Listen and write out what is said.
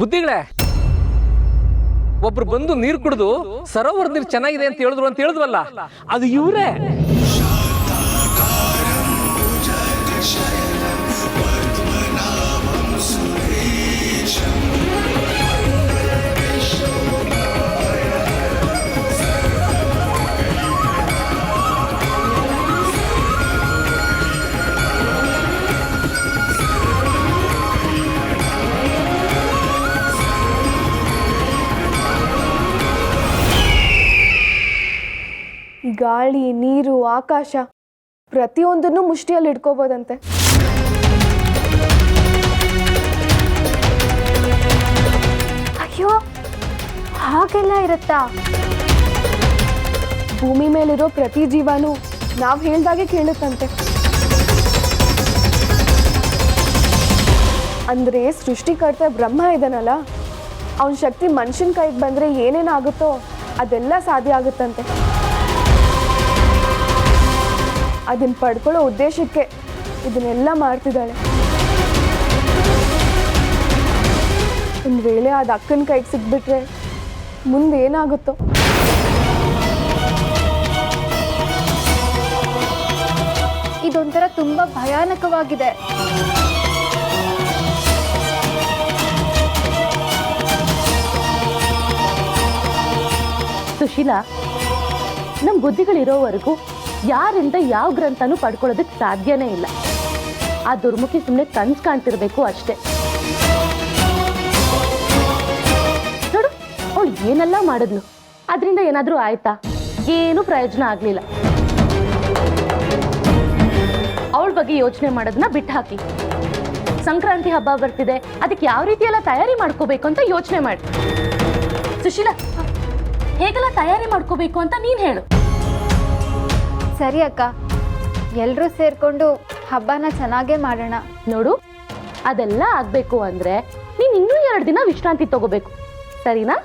ಬುದ್ಧಿಗಳೇ? ಒಬ್ರು ಬಂದು ನೀರು ಕುಡಿದು ಸರೋವರ ನೀರು ಚೆನ್ನಾಗಿದೆ ಅಂತ ಹೇಳಿದ್ರು ಅಂತ ಹೇಳಿದ್ವಲ್ಲ ಅದು ಇವರೇ. ಗಾಳಿ, ನೀರು, ಆಕಾಶ ಪ್ರತಿಯೊಂದನ್ನು ಮುಷ್ಟಿಯಲ್ಲಿ ಇಟ್ಕೋಬೋದಂತೆ. ಅಯ್ಯೋ, ಹಾಗೆಲ್ಲ ಇರುತ್ತಾ? ಭೂಮಿ ಮೇಲಿರೋ ಪ್ರತಿ ಜೀವನೂ ನಾವು ಹೇಳ್ದಾಗೆ ಕೇಳುತ್ತಂತೆ. ಅಂದ್ರೆ ಸೃಷ್ಟಿಕರ್ತ ಬ್ರಹ್ಮ ಇದ್ದಾನಲ್ಲ ಅವನ ಶಕ್ತಿ ಮನುಷ್ಯನ ಕೈಗೆ ಬಂದ್ರೆ ಏನೇನಾಗುತ್ತೋ ಅದೆಲ್ಲ ಸಾಧ್ಯ ಆಗುತ್ತಂತೆ. ಅದನ್ನ ಪಡ್ಕೊಳ್ಳೋ ಉದ್ದೇಶಕ್ಕೆ ಇದನ್ನೆಲ್ಲ ಮಾಡ್ತಿದ್ದಾಳೆ. ಒಂದು ವೇಳೆ ಅದು ಅಕ್ಕನ ಕೈಗೆ ಸಿಕ್ಬಿಟ್ರೆ ಮುಂದೆ ಏನಾಗುತ್ತೋ? ಇದೊಂಥರ ತುಂಬಾ ಭಯಾನಕವಾಗಿದೆ. ಸುಶೀಲಾ ನಮ್ಮ ಬುದ್ಧಿಗಳಿರೋವರೆಗೂ ಯಾರಿಂದ ಯಾವ ಗ್ರಂಥನೂ ಪಡ್ಕೊಳ್ಳೋದಕ್ಕೆ ಸಾಧ್ಯನೇ ಇಲ್ಲ. ಆ ದುರ್ಮುಖಿ ಸುಮ್ಮನೆ ಕನ್ಸು ಕಾಣ್ತಿರ್ಬೇಕು ಅಷ್ಟೇ. ನೋಡು, ಅವಳು ಏನೆಲ್ಲ ಮಾಡಿದ್ಲು? ಅದರಿಂದ ಏನಾದರೂ ಆಯ್ತಾ? ಏನೂ ಪ್ರಯೋಜನ ಆಗಲಿಲ್ಲ. ಅವಳ ಬಗ್ಗೆ ಯೋಚನೆ ಮಾಡೋದನ್ನ ಬಿಟ್ಟು ಹಾಕಿ ಸಂಕ್ರಾಂತಿ ಹಬ್ಬ ಬರ್ತಿದೆ, ಅದಕ್ಕೆ ಯಾವ ರೀತಿ ಎಲ್ಲ ತಯಾರಿ ಮಾಡ್ಕೋಬೇಕು ಅಂತ ಯೋಚನೆ ಮಾಡಿ. ಸುಶೀಲಾ, ಹೇಗೆಲ್ಲ ತಯಾರಿ ಮಾಡ್ಕೋಬೇಕು ಅಂತ ನೀನು ಹೇಳು. ಸರಿ ಅಕ್ಕ. ಎಲ್ಲರೂ ಸೇರ್ಕೊಂಡು ಹಬ್ಬನ ಚೆನ್ನಾಗೇ ಮಾಡೋಣ. ನೋಡು ಅದೆಲ್ಲ ಆಗಬೇಕು ಅಂದ್ರೆ ನೀನು ಇನ್ನೂ ಎರಡು ದಿನ ವಿಶ್ರಾಂತಿ ತಗೋಬೇಕು. ಸರಿನಾ?